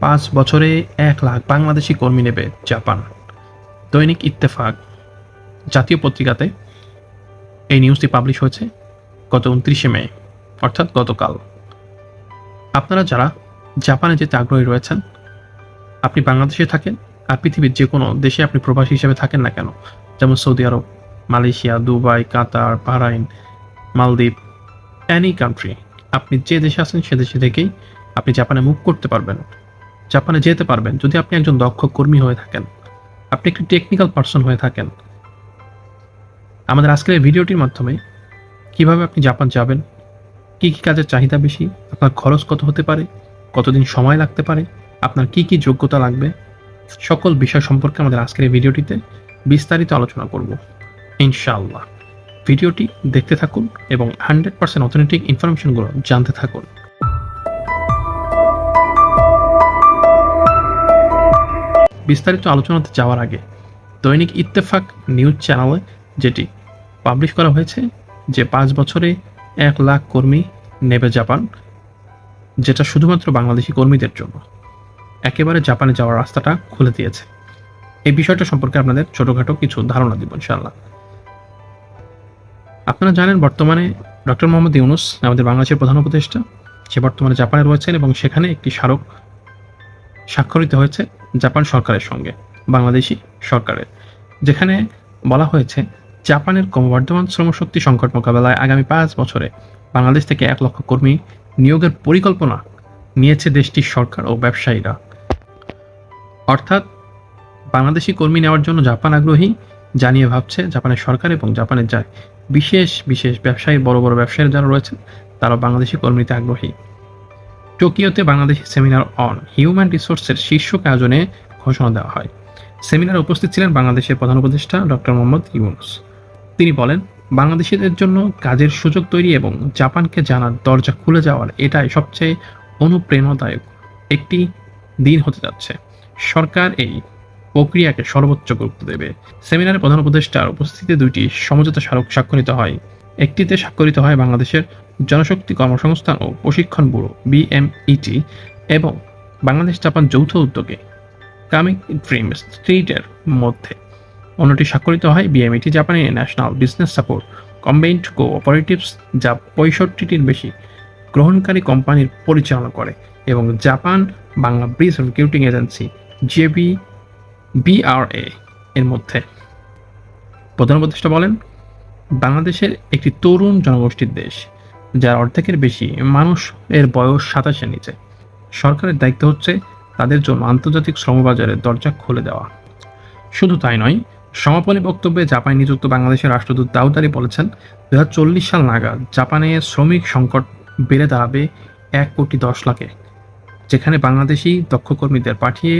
পাঁচ বছরে এক লাখ বাংলাদেশি কর্মী নেবে জাপান। দৈনিক ইত্তেফাক। জাতীয় পত্রিকাতে এই নিউজটি পাবলিশ হয়েছে গত উনত্রিশে মে, অর্থাৎ গতকাল। আপনারা যারা জাপানে যেতে আগ্রহী রয়েছেন, আপনি বাংলাদেশে থাকেন আর পৃথিবীর যে কোনো দেশে আপনি প্রবাসী হিসেবে থাকেন না কেন? যেমন Saudi Arab, Malaysia, Dubai, Qatar, Bahrain, Maldives any country আপনি যে দেশে আছেন সে দেশে থেকেই আপনি জাপানে মুভ করতে পারবেন। জাপানে যেতে পারবেন যদি আপনি একজন দক্ষ কর্মী হয়ে থাকেন। আপনি একটি টেকনিক্যাল পার্সন হয়ে থাকেন। আমাদের আজকের এই ভিডিওটির মাধ্যমে কীভাবে আপনি জাপান যাবেন, কি কি কাজের চাহিদা বেশি, আপনার খরচ কত হতে পারে, কতদিন সময় লাগতে পারে, আপনার কি কি যোগ্যতা লাগবে, সকল বিষয় সম্পর্কে আমাদের আজকের এই ভিডিওটিতে বিস্তারিত আলোচনা করব। ইনশাআল্লাহ। ভিডিওটি দেখতে থাকুন এবং হান্ড্রেড পার্সেন্ট অথেন্টিক ইনফরমেশনগুলো জানতে থাকুন। বিস্তারিত আলোচনাতে যাওয়ার আগে দৈনিক ইত্তেফাক নিউজ চ্যানেলে যেটি পাবলিশ করা হয়েছে যে পাঁচ বছরে এক লাখ কর্মী নেবে জাপান, যেটা শুধুমাত্র বাংলাদেশি কর্মীদের জন্য। একেবারে জাপানে যাওয়ার রাস্তাটা খুলে দিয়েছে। এই বিষয়টা সম্পর্কে আপনাদের ছোটখাটো কিছু ধারণা দিব ইনশাআল্লাহ। আপনারা জানেন, বর্তমানে ডক্টর মোহাম্মদ ইউনুস আমাদের বাংলাদেশের প্রধান উপদেষ্টা। সে বর্তমানে জাপানে রয়েছেন এবং সেখানে একটি স্মারক স্বাক্ষরিত হয়েছে। জাপান সরকারের সঙ্গে, বাংলাদেশি সরকারের, যেখানে বলা হয়েছে, জাপানের ক্রমবর্ধমান শ্রমশক্তি সংকট মোকাবেলায় আগামী পাঁচ বছরে বাংলাদেশ থেকে এক লক্ষ কর্মী নিয়োগের পরিকল্পনা নিয়েছে দেশটির সরকার ও ব্যবসায়ীরা। অর্থাৎ বাংলাদেশি কর্মী নেওয়ার জন্য জাপান আগ্রহী, জানিয়ে ভাবছে জাপানের সরকার এবং জাপানের যায় বিশেষ বিশেষ ব্যবসায়ী, বড় বড় ব্যবসায়ী যারা রয়েছেন তারা বাংলাদেশি কর্মীতে আগ্রহী। টোকিওতে বাংলাদেশি সেমিনার অন হিউম্যান রিসোর্সের শীর্ষক আয়োজনে ঘোষণা দেওয়া হয়। সেমিনারে উপস্থিত ছিলেন বাংলাদেশের প্রধান উপদেষ্টা ডক্টর মোহাম্মদ ইউনুস। তিনি বলেন, বাংলাদেশিদের জন্য কাজের সুযোগ তৈরি এবং জাপানকে জানার দরজা খুলে যাওয়ার এটাই সবচেয়ে অনুপ্রেরণাদায়ক একটি দিন হতে যাচ্ছে। সরকার এই প্রক্রিয়াকে সর্বোচ্চ গুরুত্ব দেবে। সেমিনারে প্রধান উপদেষ্টার উপস্থিতিতে দুইটি সমঝোতা স্মারক স্বাক্ষরিত হয়। একটিতে স্বাক্ষরিত হয় বাংলাদেশের জনশক্তি কর্মসংস্থান ও প্রশিক্ষণ ব্যুরো বিএমইটি এবং বাংলাদেশ জাপান যৌথ উদ্যোগে কামিং ড্রিম স্ট্রিটের মধ্যে। অন্যটি স্বাক্ষরিত হয় বিএমইটি জাপানের national business support combined cooperatives যা পঁয়ষট্টিটির বেশি গ্রহণকারী কোম্পানির পরিচালনা করে এবং Japan Bangla bridge recruiting agency JB BRA এর মধ্যে। প্রধান উপদেষ্টা বলেন, বাংলাদেশের একটি তরুণ জনগোষ্ঠীর দেশ। যার অর্ধেকের বেশি মানুষ এর বয়স সাতাশের নিচে। সরকারের দায়িত্ব হচ্ছে তাদের জন্য আন্তর্জাতিক শ্রমবাজারের দরজা খুলে দেওয়া। শুধু তাই নয়, সমাপনী বক্তব্যে জাপানে নিযুক্ত বাংলাদেশের রাষ্ট্রদূত দাউদারি বলেছেন দু সাল নাগাদ জাপানে শ্রমিক সংকট বেড়ে দাঁড়াবে এক কোটি দশ লাখে, যেখানে বাংলাদেশি দক্ষ কর্মীদের পাঠিয়ে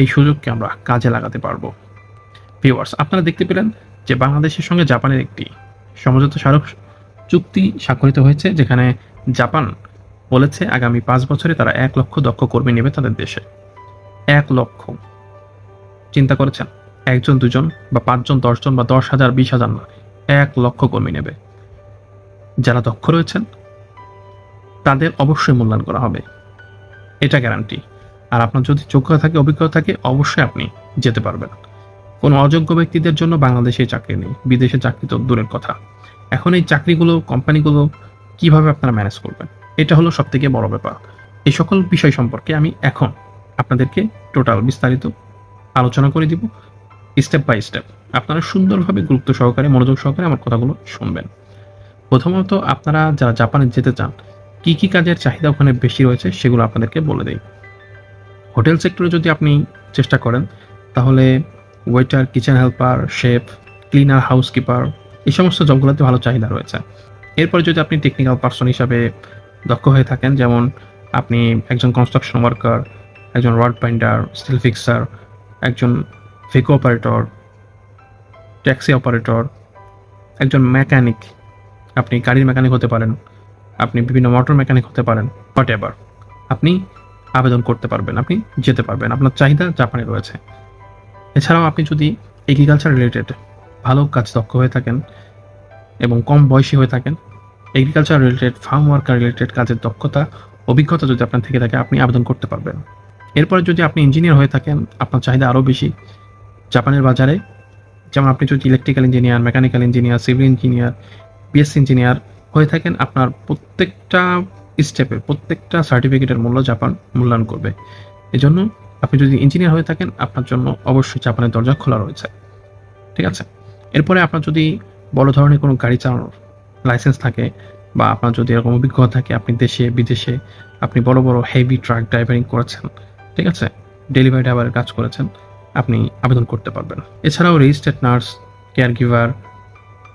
এই সুযোগকে আমরা কাজে লাগাতে পারব। ভিউয়ার্স, আপনারা দেখতে পেলেন যে বাংলাদেশের সঙ্গে জাপানের একটি সমঝোতা স্মারক চুক্তি স্বাক্ষরিত হয়েছে, যেখানে জাপান বলেছে আগামী পাঁচ বছরে তারা এক লক্ষ দক্ষ কর্মী নেবে তাদের দেশে। এক লক্ষ। চিন্তা করেছেন, একজন, দুজন বা পাঁচজন, দশজন বা দশ হাজার, বিশ হাজার না, এক লক্ষ কর্মী নেবে। যারা দক্ষ রয়েছেন, তাদের অবশ্যই মূল্যায়ন করা হবে। এটা গ্যারান্টি আর আপনার যদি যোগ্যতা থাকে, অভিজ্ঞতা থাকে, অবশ্যই আপনি যেতে পারবেন। কোনো অযোগ্য ব্যক্তিদের জন্য বাংলাদেশে চাকরি নেই, বিদেশে চাকরি তো দূরের কথা। এখন এই চাকরিগুলো, কোম্পানিগুলো কীভাবে আপনারা ম্যানেজ করবেন? এটা হলো সব থেকে বড় ব্যাপার। এই সকল বিষয় সম্পর্কে আমি এখন আপনাদেরকে টোটাল বিস্তারিত আলোচনা করে দিব স্টেপ বাই স্টেপ আপনারা সুন্দরভাবে গুরুত্ব সহকারে, মনোযোগ সহকারে আমার কথাগুলো শুনবেন। প্রথমত আপনারা যারা জাপানে যেতে চান, কি কি কাজের চাহিদা ওখানে বেশি রয়েছে সেগুলো আপনাদেরকে বলে দেই। হোটেল সেক্টরে যদি আপনি চেষ্টা করেন, তাহলে waiter kitchen helper chef cleaner housekeeper এই সমস্ত জবগুলোতে ভালো চাহিদা রয়েছে। এরপরে যদি আপনি টেকনিক্যাল পার্সন হিসাবে দক্ষ হয়ে থাকেন, যেমন আপনি একজন কনস্ট্রাকশন ওয়ার্কার একজন রড বাইন্ডার স্টিল ফিক্সার একজন ফেকো অপারেটর ট্যাক্সি অপারেটর একজন মেকানিক আপনি গাড়ির মেকানিক হতে পারেন, আপনি বিভিন্ন মোটর মেকানিক হতে পারেন হোয়াট এভার আপনি আবেদন করতে পারবেন, আপনি যেতে পারবেন, আপনার চাহিদা জাপানে রয়েছে। এছাড়াও আপনি যদি এগ্রিকালচার রিলেটেড ভালো কাজ দক্ষ হয়ে থাকেন এবং কম বয়সী হয়ে থাকেন। Agriculture related farm worker related কাজের দক্ষতা, অভিজ্ঞতা যদি আপনার থেকে থাকে, আপনি আবেদন করতে পারবেন। এরপরে যদি আপনি ইঞ্জিনিয়ার হয়ে থাকেন, আপনার চাহিদা আরও বেশি। জাপানের বাজারে, যেমন আপনি যদি electrical engineer mechanical engineer civil engineer BSc engineer হয়ে থাকেন, আপনার প্রত্যেকটা স্টেপে প্রত্যেকটা সার্টিফিকেটের মূল্য জাপান মূল্যায়ন করবে। এজন্য আপনি যদি ইঞ্জিনিয়ার হয়ে থাকেন, আপনার জন্য অবশ্যই জাপানের দরজা খোলা রয়েছে। ঠিক আছে? এরপরে আপনার যদি বড় ধরনের কোনো গাড়ি চালানোর লাইসেন্স থাকে বা আপনার যদি এরকম অভিজ্ঞতা থাকে, আপনি দেশে, বিদেশে আপনি বড় বড় হেভি ট্রাক ড্রাইভারিং করেছেন, ঠিক আছে? ডেলিভারি ড্রাইভারের কাজ করেছেন, আপনি আবেদন করতে পারবেন। এছাড়াও রেজিস্টার্ড নার্স কেয়ার গিভার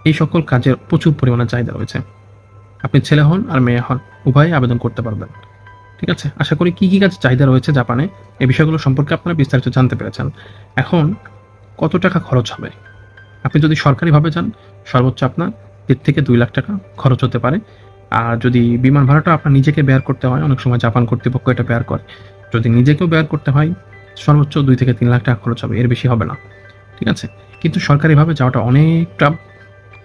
এই সকল কাজের প্রচুর পরিমাণে চাহিদা রয়েছে। আপনি ছেলে হন আর মেয়ে হন, উভয়ে আবেদন করতে পারবেন, ঠিক আছে? আশা করি কী কী কাজের চাহিদা রয়েছে জাপানে? এই বিষয়গুলো সম্পর্কে আপনারা বিস্তারিত জানতে পেরেছেন। এখন কত টাকা খরচ হবে? আপনি যদি সরকারিভাবে যান, সর্বোচ্চ আপনার দেড় থেকে দুই লাখ টাকা খরচ হতে পারে। আর যদি বিমান ভাড়াটা আপনার নিজেকে বেয়ার করতে হয়, অনেক সময় জাপান কর্তৃপক্ষ এটা বেয়ার করে। যদি নিজেকেও বেয়ার করতে হয়, সর্বোচ্চ দুই থেকে তিন লাখ টাকা খরচ হবে, এর বেশি হবে না। ঠিক আছে? কিন্তু সরকারিভাবে যাওয়াটা অনেকটা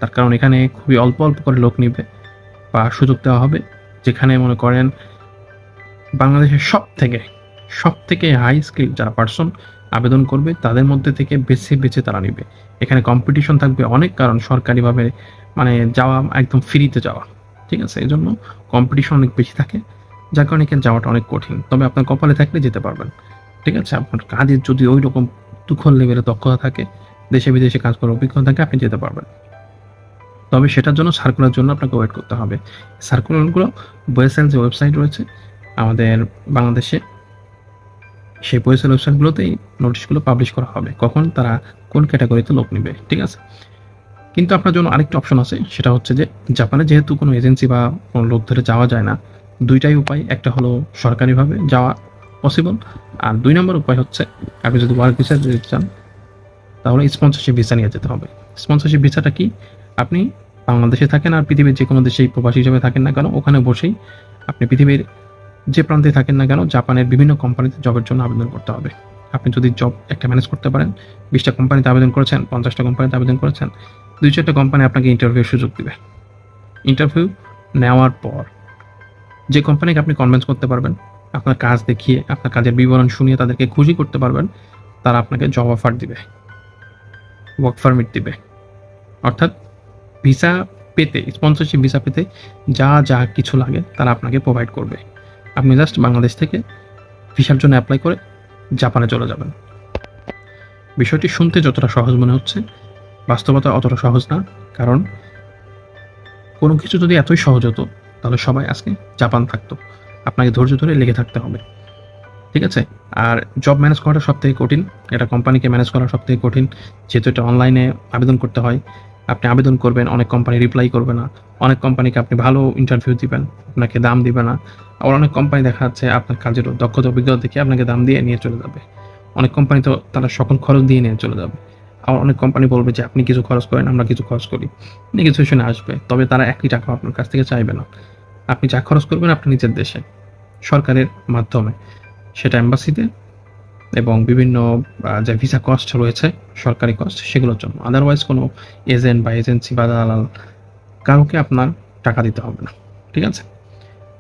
তার কারণ এখানে খুবই অল্প অল্প করে লোক নিবে বা সুযোগ দেওয়া হবে। যেখানে মনে করেন, বাংলাদেশের সব থেকে সব থেকে হাই স্কিল যারা পার্সন আবেদন করবে, তাদের মধ্যে থেকে বেছে বেছে তারা নিবে। এখানে কম্পিটিশন থাকবে অনেক কারণ সরকারিভাবে মানে যাওয়া একদম ফ্রিতে যাওয়া। ঠিক আছে? এই জন্য কম্পিটিশন অনেক বেশি থাকে, যার কারণে এখানে যাওয়াটা অনেক কঠিন। তবে আপনার কপালে থাকলে যেতে পারবেন। ঠিক আছে? আপনার কাজের যদি ওই রকম তুখল লেভেলে দক্ষতা থাকে, দেশে বিদেশে কাজ করার অভিজ্ঞতা থাকে, আপনি যেতে পারবেন। তবে সেটার জন্য সার্কুলার জন্য আপনাকে ওয়েট করতে হবে। সার্কুলারগুলো বয়েসেল যে ওয়েবসাইট রয়েছে, আমাদের বাংলাদেশে সেই বয়েসেল ওয়েবসাইটগুলোতেই নোটিশগুলো পাবলিশ করা হবে, কখন তারা কোন ক্যাটাগরিতে লোক নেবে, ঠিক আছে? কিন্তু আপনার জন্য আরেকটা অপশন আছে, সেটা হচ্ছে যে জাপানে যেহেতু কোনো এজেন্সি বা কোনো লোক ধরে যাওয়া যায় না, দুইটাই উপায়, একটা হলো সরকারিভাবে যাওয়া পসিবল আর দুই নম্বর উপায় হচ্ছে আপনি যদি ওয়ার্ক ভিসা যেতে চান, তাহলে স্পন্সরশিপ ভিসা নিয়ে যেতে হবে। স্পন্সরশিপ ভিসাটা কি? আপনি বাংলাদেশে থাকেন আর পৃথিবীর যে কোনো দেশেই প্রবাসী হিসেবে থাকেন না কেন, ওখানে বসেই আপনি পৃথিবীর যে প্রান্তে থাকেন না কেন, জাপানের বিভিন্ন কোম্পানিতে জবের জন্য আবেদন করতে হবে। আপনি যদি জব একটা ম্যানেজ করতে পারেন, বিশটা কোম্পানিতে আবেদন করেছেন, পঞ্চাশটা কোম্পানিতে আবেদন করেছেন, দুই চারটা কোম্পানি আপনাকে ইন্টারভিউ সুযোগ দেবে। ইন্টারভিউ নেওয়ার পর যে কোম্পানিকে আপনি কনভিন্স করতে পারবেন, আপনার কাজ দেখিয়ে, আপনার কাজের বিবরণ শুনিয়ে তাদেরকে খুশি করতে পারবেন, তারা আপনাকে জব অফার দিবে ওয়ার্ক পারমিট দিবে। অর্থাৎ ভিসা পেতে স্পন্সরশিপ ভিসা পেতে যা যা কিছু লাগে তারা আপনাকে প্রোভাইড করবে। আপনি জাস্ট বাংলাদেশ থেকে ভিসার জন্য অ্যাপ্লাই করে জাপানে চলে যাবেন। বিষয়টি শুনতে যতটা সহজ মনে হচ্ছে, বাস্তবতা অতটা সহজ না, কারণ কোনো কিছু যদি এতই সহজ হতো, তাহলে সবাই আজকে জাপান থাকতো। আপনাকে ধৈর্য ধরে লেগে থাকতে হবে। ঠিক আছে? আর জব ম্যানেজ করাটা সব থেকে কঠিন এটা কোম্পানিকে ম্যানেজ করা সব থেকে কঠিন। যেহেতু এটা অনলাইনে আবেদন করতে হয় আবেদন করবেন, অনেক কোম্পানি রিপ্লাই করবে না। অনেক কোম্পানিকে আপনি ভালো ইন্টারভিউ দিবেন, আপনাকে দাম দিবে না। আবার অনেক কোম্পানি দেখা যাচ্ছে আপনার কাজের দক্ষতা, অভিজ্ঞতা দেখে আপনাকে দাম দিয়ে নিয়ে চলে যাবে। অনেক কোম্পানি তো তারা সকল খরচ দিয়ে নিয়ে চলে যাবে। আবার অনেক কোম্পানি বলবে যে, আপনি কিছু খরচ করেন, আমরা কিছু খরচ করি। নেগোসিয়েশনে আসবে, তবে তারা একই টাকা আপনার কাছ থেকে চাইবে না। আপনি যা খরচ করবেন আপনার নিজের দেশে, সরকারের মাধ্যমে। সেটা এম্বাসিতে এবং বিভিন্ন যে ভিসা কস্ট রয়েছে, সরকারি কস্ট সেগুলোর জন্য। আদারওয়াইজ কোনো এজেন্ট বা এজেন্সি বা দালাল কাউকে আপনার টাকা দিতে হবে না। ঠিক আছে?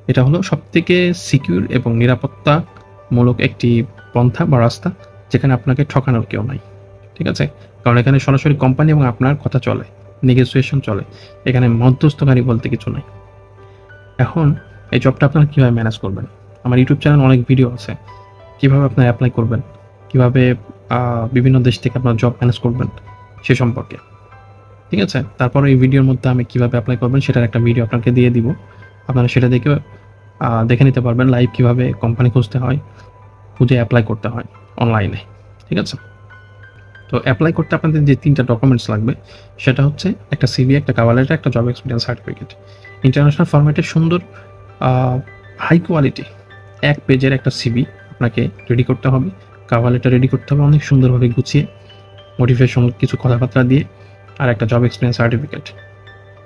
এটা হলো সবথেকে সিকিউর এবং নিরাপত্তামূলক একটি পন্থা বা রাস্তা যেখানে আপনাকে ঠকানোর কেউ নাই। ঠিক আছে? কারণ এখানে সরাসরি কোম্পানি এবং আপনার কথা চলে নেগোসিয়েশন চলে। এখানে মধ্যস্থকারী বলতে কিছু নাই। এখন এই জবটা আপনারা কীভাবে ম্যানেজ করবেন? আমার ইউটিউব চ্যানেল অনেক ভিডিও আছে। কীভাবে আপনারা অ্যাপ্লাই করবেন? কীভাবে বিভিন্ন দেশ থেকে আপনার জব ম্যানেজ করবেন? সে সম্পর্কে। ঠিক আছে? তারপর এই ভিডিওর মধ্যে আমি কীভাবে অ্যাপ্লাই করবেন সেটার একটা ভিডিও আপনাকে দিয়ে দিব। আপনারা সেটা দেখে দেখে নিতে পারবেন লাইভ কীভাবে কোম্পানি খুঁজতে হয়, খুঁজে অ্যাপ্লাই করতে হয় অনলাইনে ঠিক আছে? তো অ্যাপ্লাই করতে আপনাদের যে তিনটা ডকুমেন্টস লাগবে, সেটা হচ্ছে একটা সিভি একটা কাভার লেটার একটা জব এক্সপিরিয়েন্স সার্টিফিকেট ইন্টারন্যাশনাল ফরম্যাটে সুন্দর হাই কোয়ালিটি এক পেজের একটা সিভি আপনাকে রেডি করতে হবে। কাভার লেটার রেডি করতে হবে, অনেক সুন্দরভাবে গুছিয়ে মোটিভেশন কিছু কথাবার্তা দিয়ে, আর একটা জব এক্সপিরিয়েন্স সার্টিফিকেট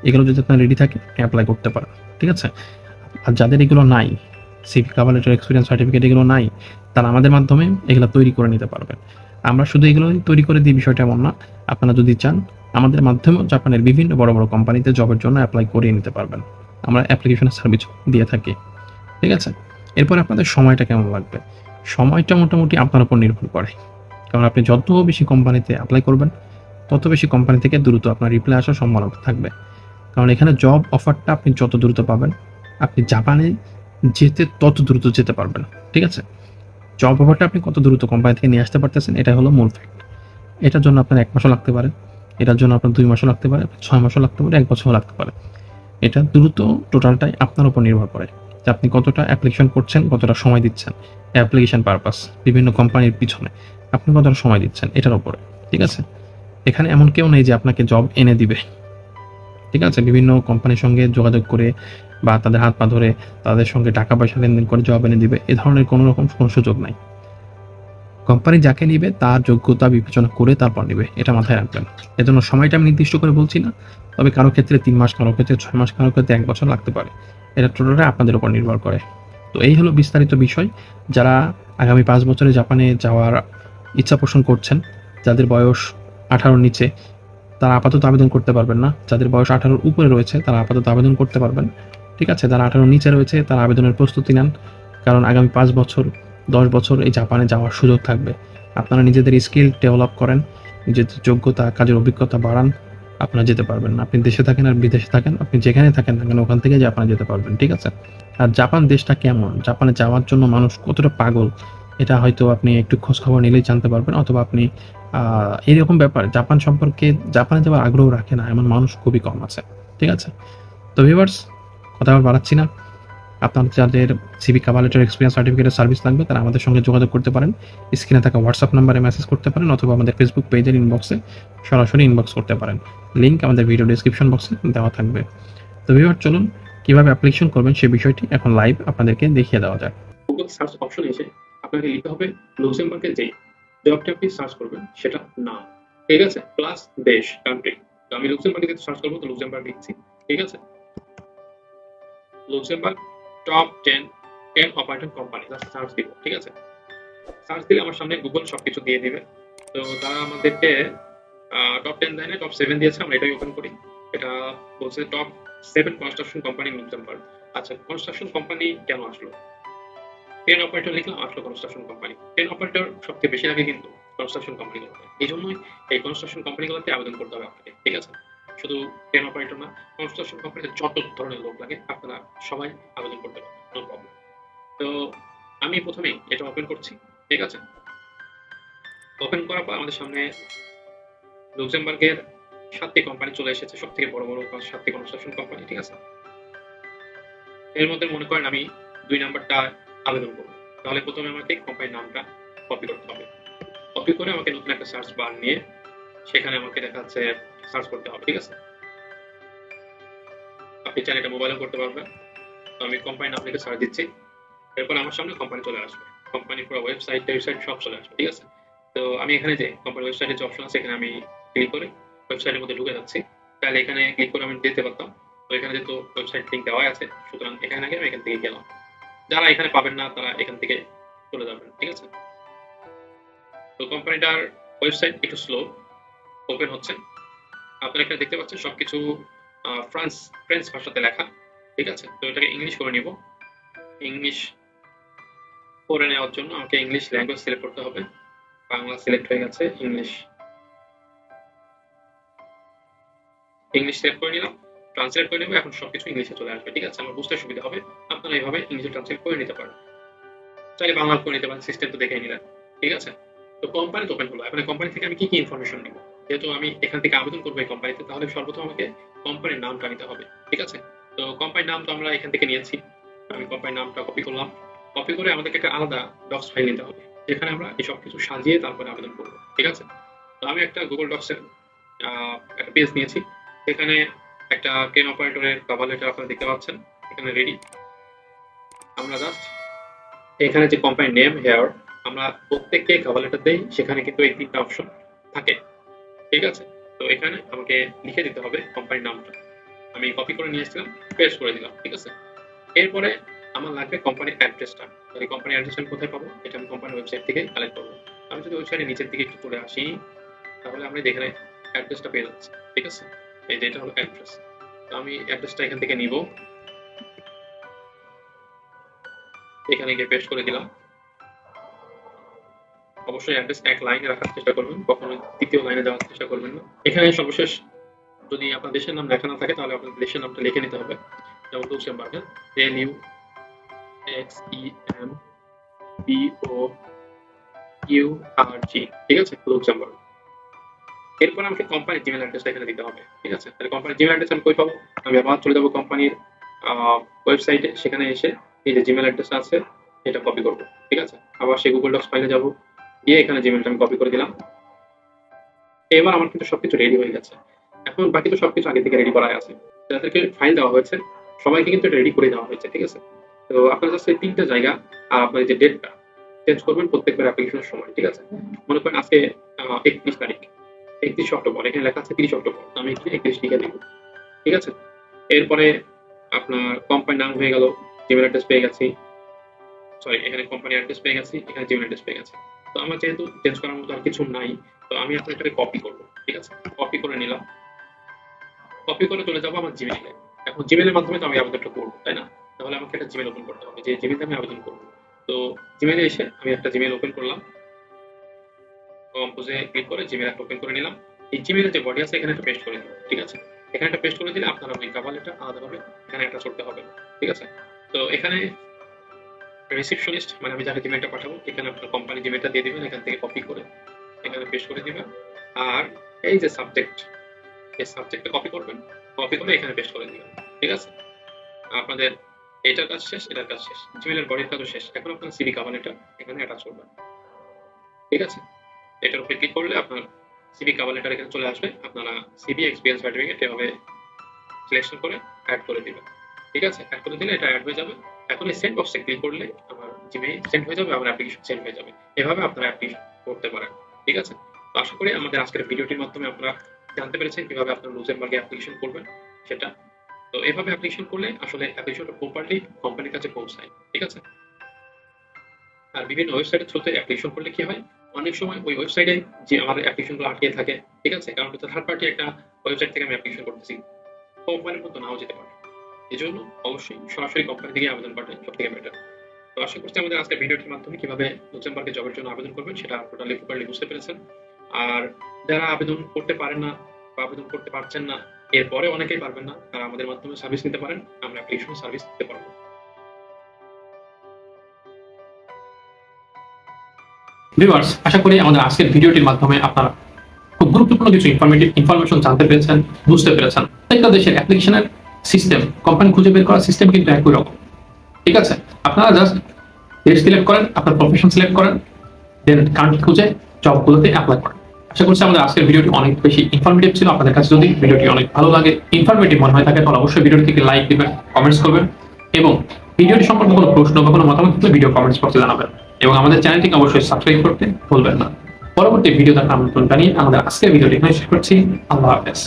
এগুলো যদি আপনার রেডি থাকে অ্যাপ্লাই করতে পারেন, ঠিক আছে? আর যাদের এগুলো নাই CV cover letter experience certificate এগুলো নাই, তারা আমাদের মাধ্যমে এগুলো তৈরি করে নিতে পারবেন। আমরা শুধু এগুলো তৈরি করে দিই, বিষয়টা এমন না। আপনারা যদি চান, আমাদের মাধ্যমেও জাপানের বিভিন্ন বড় বড় কোম্পানিতে জবের জন্য অ্যাপ্লাই করিয়ে নিতে পারবেন। আমরা অ্যাপ্লিকেশনের সার্ভিস দিয়ে থাকি, ঠিক আছে? এরপর আপনাদের সময়টা কেমন লাগবে? সময়টা মোটামুটি আপনার উপর নির্ভর করে। কারণ আপনি যত বেশি কোম্পানিতে অ্যাপ্লাই করবেন, তত বেশি কোম্পানি থেকে দ্রুত আপনার রিপ্লাই আসার সম্ভাবনা থাকবে। কারণ এখানে জব অফারটা আপনি যত দ্রুত পাবেন, আপনি জাপানে যেতে তত দ্রুত যেতে পারবেন, ঠিক আছে? জব অফারটা আপনি কত দ্রুত কোম্পানি থেকে নিয়ে আসতে পারতেছেন, এটা হলো মূল ফ্যাক্ট এটার জন্য আপনার এক মাসও লাগতে পারে, এটার জন্য আপনার দুই মাসও লাগতে পারে, ছয় মাসও লাগতে পারে, এক বছরও লাগতে পারে। এটা দ্রুত টোটালটাই আপনার উপর নির্ভর করে যে আপনি কতটা অ্যাপ্লিকেশন করছেন, কতটা সময় দিচ্ছেন। অ্যাপ্লিকেশন পারপাস বিভিন্ন কোম্পানির পিছনে। আপনি কতটা সময় দিচ্ছেন? এটার উপরে, ঠিক আছে? এখানে এমন কেউ নেই যে আপনাকে জব এনে দিবে। ঠিক আছে? বিভিন্ন কোম্পানির সঙ্গে যোগাযোগ করে বা তাদের হাত পা ধরে তাদের সঙ্গে টাকা পয়সা লেনদেন করে জব এনে দিবে, এ ধরনের কোনো রকম কোনো সুযোগ নাই। কোম্পানি যাকে নিবে, তার যোগ্যতা বিবেচনা করে তারপর নিবে, এটা মাথায় রাখবেন। এজন্য সময়টা আমি নির্দিষ্ট করে বলছি না, তবে কারও ক্ষেত্রে তিন মাস, কারও ক্ষেত্রে ছয় মাস, কারও ক্ষেত্রে এক বছর লাগতে পারে। এটা টোটালটা আপনাদের উপর নির্ভর করে। তো এই হলো বিস্তারিত বিষয়। যারা আগামী পাঁচ বছরে জাপানে যাওয়ার ইচ্ছা পোষণ করছেন, যাদের বয়স আঠারোর নিচে, তারা আপাতত আবেদন করতে পারবেন না। যাদের বয়স আঠারোর উপরে রয়েছে, তারা আপাতত আবেদন করতে পারবেন। ঠিক আছে? যারা আঠারোর নিচে রয়েছে, তারা আবেদনের প্রস্তুতি নেন। কারণ আগামী পাঁচ বছর, দশ বছর এই জাপানে যাওয়ার সুযোগ থাকবে। আপনারা নিজেদের স্কিল ডেভেলপ করেন, নিজেদের যোগ্যতা, কাজের অভিজ্ঞতা বাড়ান। আপনারা যেতে পারবেন না। আপনি দেশে থাকেন আর বিদেশে থাকেন আপনি যেখানে থাকেন না কেন ওখান থেকে যে আপনারা যেতে পারবেন ঠিক আছে? আর জাপান দেশটা কেমন? জাপানে যাওয়ার জন্য মানুষ কতটা পাগল? এটা হয়তো আপনি একটু খোঁজ খবর নিলেই জানতে পারবেন অথবা আপনি আহ, এইরকম ব্যাপার জাপান সম্পর্কে জাপানে যাওয়ার আগ্রহ রাখে না এমন মানুষ খুবই কম আছে ঠিক আছে? তো ভিভার্স কথা আবার বাড়াচ্ছি না। আপনার যাদের সিবি কাভালেটার এক্সপিরিয়েন্স সার্টিফিকেটের সার্ভিস লাগবে, তারা আমাদের সঙ্গে যোগাযোগ করতে পারেন। স্ক্রিনে থাকা হোয়াটসঅ্যাপ নাম্বারে মেসেজ করতে পারেন অথবা আমাদের ফেসবুক পেজের ইনবক্সে সরাসরি ইনবক্স করতে পারেন। লিঙ্ক আমাদের ভিডিও ডিসক্রিপশন বক্সে দেওয়া থাকবে। তো ভিউয়ার চলুন কীভাবে অ্যাপ্লিকেশন করবেন সেই বিষয়টি এখন লাইভ আপনাদেরকে দেখিয়ে দেওয়া যাক। গুগল সার্চ অপশন এসে আপনাকে লিখতে হবে লুক্সেমবার্গের যে জবটা আপনি সার্চ করবেন, সেটা নাম। ঠিক আছে? প্লাস দেশ কান্ট্রি তো আমি লুক্সেমবার্গে যেহেতু সার্চ করব, তো লুক্সেমবার্গ লিখছি। ঠিক আছে? Luxembourg top ten ten operator company just search দিব ঠিক আছে? সার্চ দিলে আমার সামনে গুগল সবকিছু দিয়ে দিবে। তো তারা আমাদেরকে টপ টেন দেয় না টপ সেভেন দিয়েছে, আমরা এটাই ওপেন করি। এটা বলছে top seven construction company Luxembourg আচ্ছা কনস্ট্রাকশন কোম্পানি কেন আসলো? টেন অপারেটর লিখলাম, আসলো কনস্ট্রাকশন কোম্পানি টেন অপারেটর সবচেয়ে বেশি লাগে কিন্তু কনস্ট্রাকশন কোম্পানিগুলোতে এই জন্যই এই কনস্ট্রাকশন কোম্পানিগুলোতে আবেদন করতে হবে আপনাকে, ঠিক আছে? শুধু টেন অপারেটর না কনস্ট্রাকশন কোম্পানিতে যত ধরনের লোক লাগে, আপনারা সবাই আবেদন করতে পারেন নো প্রবলেম তো আমি প্রথমেই এটা ওপেন করছি, ঠিক আছে? ওপেন করার পর আমাদের সামনে লুক্সেমবার্গের সাতটি কোম্পানি চলে এসেছে সব থেকে বড় বড় সাতটি কনস্ট্রাকশন কোম্পানি ঠিক আছে? এর মধ্যে মনে করেন আমি দুই নাম্বারটা আবেদন করব। তাহলে প্রথমে আমাকে কোম্পানির নামটা কপি করতে হবে। কপি করে আমাকে নতুন একটা সার্চ বার নিয়ে, সেখানে আমাকে দেখা যাচ্ছে সার্চ করতে হবে, ঠিক আছে? আপনি চাইলে এটা মোবাইলেও করতে পারবেন। তো আমি নাম লিখে সার্চ দিচ্ছি। এরপর আমার সামনে কোম্পানি চলে আসবে। কোম্পানি পুরো ওয়েবসাইট ওয়েবসাইট সব চলে আসবে, ঠিক আছে? তো আমি এখানে যে কোম্পানির ওয়েবসাইটের যে অপশন আছে, এখানে আমি ক্লিক করে ওয়েবসাইটের মধ্যে ঢুকে যাচ্ছি। তাহলে এখানে ক্লিক করে আমি দিতে পারতাম। তো এখানে যেহেতু ওয়েবসাইট লিঙ্ক দেওয়া আছে, সুতরাং এখানে গিয়ে আমি এখান থেকে গেলাম। যারা এখানে পাবেন না, তারা এখান থেকে চলে যাবেন, ঠিক আছে? তো কোম্পানিটার ওয়েবসাইট একটু স্লো ওপেন হচ্ছে। আপনারা এখানে দেখতে পাচ্ছেন সবকিছু ফ্রান্স, ফ্রেঞ্চ ভাষাতে লেখা, ঠিক আছে? তো এটাকে ইংলিশ করে নিব। ইংলিশ করে নেওয়ার জন্য আমাকে ইংলিশ ল্যাঙ্গুয়েজ সিলেক্ট করতে হবে। বাংলা সিলেক্ট হয়ে গেছে, ইংলিশ। ইংলিশ সিলেক্ট করে নিলাম, ট্রান্সলেট করে নেব, এখন সবকিছু ইংলিশে চলে আসবে, ঠিক আছে? আমার বুঝতে সুবিধা হবে। আপনারা এইভাবে ইংলিশে ট্রান্সলেট করে নিতে পারেন। চাইলে বাংলা করে নিতে পারেন, সিস্টেম তো দেখে নিলেন, ঠিক আছে? তো কোম্পানি ওপেন হলো, এখন কোম্পানি থেকে আমি কি কি ইনফরমেশন নিব? যেহেতু আমি এখান থেকে আবেদন করব এই কোম্পানিতে তাহলে সর্বপ্রথম আমাকে কোম্পানির নামটা নিতে হবে, ঠিক আছে? তো কোম্পানির নাম তো আমরা এখান থেকে নিয়েছি। আমি কোম্পানির নামটা কপি করলাম। কপি করে আমাদেরকে একটা আলাদা ডক্স ফাইল নিতে হবে, যেখানে আমরা এই কিছু সাজিয়ে তারপরে আবেদন করব, ঠিক আছে? তো আমি একটা গুগল ডক্সের একটা পেজ নিয়েছি। এখানে একটা ট্রেন অপারেটরের কভার লেটার আপনারা দেখতে পাচ্ছেন, এখানে রেডি আমরা জাস্ট এখানে যে কোম্পানির নেম হেয়ার আমরা প্রত্যেককে কভার লেটার দেই, সেখানে কিন্তু এই তিনটা অপশন থাকে। ঠিক আছে। তো এখানে আমাকে লিখে দিতে হবে কোম্পানির নামটা। আমি কপি করে নিয়ে এসেছিলাম পেস্ট করে দিলাম, ঠিক আছে? এরপরে আমার লাগবে কোম্পানির অ্যাড্রেসটা এই কোম্পানির অ্যাড্রেস আমি কোথায় পাবো? এটা আমি কোম্পানির ওয়েবসাইট থেকে কালেক্ট করব। আমি যদি ওয়েবসাইটের নিচের দিকে একটু চলে আসি, তাহলে আমরা এখানে অ্যাড্রেসটা পেয়ে যাচ্ছি, ঠিক আছে? এই যে এটা হলো অ্যাড্রেস তো আমি অ্যাড্রেসটা এখান থেকে নিব। এখানে গিয়ে পেস্ট করে দিলাম। অবশ্যই অ্যাড্রেস এক লাইনে রাখার চেষ্টা করবেন কখনো তৃতীয় লাইনে দেওয়ার চেষ্টা করবেন না। এখানে সর্বশেষ যদি আপনার দেশের নাম লেখা না থাকে, তাহলে আপনার দেশের নামটা লিখে নিতে হবে। যেমন লুক্সেমবার্গের L U X E M B O U R G ঠিক আছে? লুক্সেমবার্গ এরপর আমাকে কোম্পানির জিমেল অ্যাড্রেসটা এখানে দিতে হবে, ঠিক আছে? তাহলে কোম্পানির জিমেল অ্যাড্রেস আমি কই পাবো? আমি আবার চলে যাব কোম্পানির ওয়েবসাইটে সেখানে এসে এই যে জিমেল অ্যাড্রেস আছে, এটা কপি করব, ঠিক আছে? আবার সেই গুগল ডক্স ফাইলে যাব গিয়ে এখানে জিমেলটা আমি কপি করে দিলাম। এবার আমার কিন্তু সবকিছু রেডি হয়ে গেছে। এখন বাকি তো সবকিছু আগে থেকে রেডি করা আছে। যাদেরকে ফাইল দেওয়া হয়েছে, সবাইকে কিন্তু রেডি করে দেওয়া হয়েছে, ঠিক আছে? তো আপনার কাছে তিনটা জায়গা আর আপনার যে ডেটটা চেঞ্জ করবেন প্রত্যেকবার অ্যাপ্লিকেশনের সময়, ঠিক আছে? মনে করেন আজকে একত্রিশ তারিখ। একত্রিশ অক্টোবর, এখানে লেখা আছে তিরিশ অক্টোবর আমি এখানে একত্রিশ লিখে দিব ঠিক আছে? এরপরে আপনার কোম্পানির নাম হয়ে গেল জিমেল অ্যাড্রেস পেয়ে গেছি। সরি এখানে কোম্পানি অ্যাড্রেস পেয়ে গেছি, এখানে জিমেল অ্যাড্রেস পেয়ে গেছি। তো আমার যেহেতু চেঞ্জ করার মতো আর কিছু নাই, তো আমি এখন এটাকে কপি করব, ঠিক আছে? কপি করে নিলাম। কপি করে চলে যাব আমার জিমেইলে এখন জিমেইলের মাধ্যমে তো আমি আবেদনটা করব, তাই না? তাহলে আমাকে একটা জিমেল ওপেন করতে হবে। যে জিমেইলে আমি আবেদন করব। তো জিমেইলে এসে আমি একটা জিমেইল ওপেন করলাম। কম্পোজে ক্লিক করে জিমেইল একটা ওপেন করে নিলাম। এই জিমেইলের যে বডি আছে, এখানে একটা পেস্ট করে দিলাম, ঠিক আছে? এখানে একটা পেস্ট করে দিলে আপনার ওই কাভালেটা আলাদাভাবে এখানে একটা করতে হবে। ঠিক আছে? তো এখানে রিসিপশনিস্ট মানে আমি যাকে জিমেলটা পাঠাবো, এখানে আপনার কোম্পানি জিমেলটা দিয়ে দেবেন, এখান থেকে কপি করে এখানে পেস্ট করে দিবেন। আর এই যে সাবজেক্ট এই সাবজেক্টটা কপি করবেন কপি করে এখানে পেস্ট করে দিবেন, ঠিক আছে? আপনাদের এটার কাজ শেষ, এটার কাজ শেষ জিমেলের বডির কাজও শেষ। এখন আপনার সিবি কাভানেটা এখানে অ্যাটাচ করবেন, ঠিক আছে? এটার উপরে ক্লিক করলে আপনার সিবি কাভানেটার এখানে চলে আসবে, আপনারা সিবি এক্সপিরিয়েন্স সার্টিফিকেট এভাবে সিলেকশন করে অ্যাড করে দিবেন, ঠিক আছে? অ্যাড করে দিলে এটা অ্যাড হয়ে যাবে। এখন এই সেন্ড বক্সে ক্লিক করলে আমার জিমেইল সেন্ড হয়ে যাবে, আমার অ্যাপ্লিকেশন সেন্ড হয়ে যাবে। এভাবে আপনারা অ্যাপ্লিকেশন করতে পারেন, ঠিক আছে? তো আশা করি আমাদের আজকের ভিডিওটির মাধ্যমে আপনারা জানতে পেরেছেন কীভাবে আপনার লুজেমবার্গে অ্যাপ্লিকেশন করবেন, সেটা। তো এভাবে অ্যাপ্লিকেশন করলে আসলে অ্যাপ্লিকেশনটা প্রপারলি কোম্পানির কাছে পৌঁছায়, ঠিক আছে? আর বিভিন্ন ওয়েবসাইটের থ্রুতে অ্যাপ্লিকেশন করলে কি হয়? অনেক সময় ওই ওয়েবসাইটে যে আমার অ্যাপ্লিকেশনগুলো আটকে থাকে, ঠিক আছে? কারণ থার্ড পার্টি একটা ওয়েবসাইট থেকে আমি অ্যাপ্লিকেশন করতেছি কোম্পানির মতো নাও যেতে পারে। এই জন্য অবশ্যই সরাসরি কোম্পানি থেকে আবেদন করাটাই সব থেকে বেটার তো আশা করছি আমাদের আজকের ভিডিওটির মাধ্যমে কীভাবে লুক্সেমবার্গে জবের জন্য আবেদন করবেন সেটা টোটালি প্রপারলি বুঝতে পেরেছেন। আর যারা আবেদন করতে পারেন না বা আবেদন করতে পারছেন না, এরপরে অনেকেই পারবেন না, তারা আমাদের মাধ্যমে সার্ভিস নিতে পারেন। আমরা অ্যাপ্লিকেশন সার্ভিস দিতে পারব। ভিউয়ার্স আশা করি আমাদের আজকের ভিডিওটির মাধ্যমে আপনারা খুব গুরুত্বপূর্ণ কিছু ইনফরমেটিভ ইনফরমেশন জানতে পেরেছেন, বুঝতে পেরেছেন। প্রত্যেকটা দেশের অ্যাপ্লিকেশনের সিস্টেম কোম্পানি খুঁজে বের করার সিস্টেম কিন্তু একই রকম। ঠিক আছে? আপনারা জাস্ট দেশ সিলেক্ট করেন, আপনার প্রফেশন সিলেক্ট করেন দেন কান্ট্রি খুঁজে জবগুলোতে অ্যাপ্লাই করেন। আশা করছি আমাদের আজকের ভিডিওটি অনেক বেশি ইনফরমেটিভ ছিল। আপনাদের কাছে যদি ভিডিওটি অনেক ভালো লাগে ইনফরমেটিভ মনে হয় থাকে, তাহলে অবশ্যই ভিডিওটি থেকে লাইক দিবেন কমেন্টস করবেন এবং ভিডিওটি সম্পর্কে কোনো প্রশ্ন বা কোনো মতামত থাকলে ভিডিও কমেন্টস বক্সে জানাবেন এবং আমাদের চ্যানেলটিকে অবশ্যই সাবস্ক্রাইব করতে ভুলবেন না। পরবর্তী ভিডিও দেখার আমন্ত্রণ জানিয়ে আমাদের আজকের ভিডিওটি এখানে শেষ করছি। আল্লাহ হাফেজ।